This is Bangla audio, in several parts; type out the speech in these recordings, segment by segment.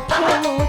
কখনো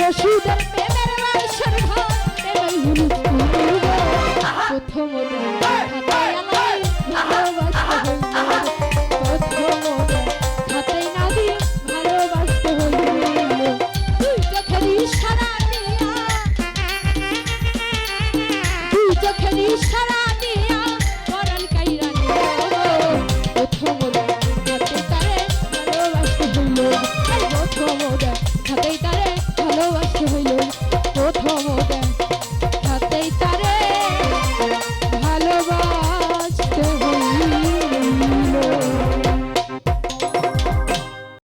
যশুদের প্রেমের বয়সের ঘর প্রেমের হলুদ কুমুর প্রথম সারা দিয়া করাল কাইরা প্রথম Hey, Dale.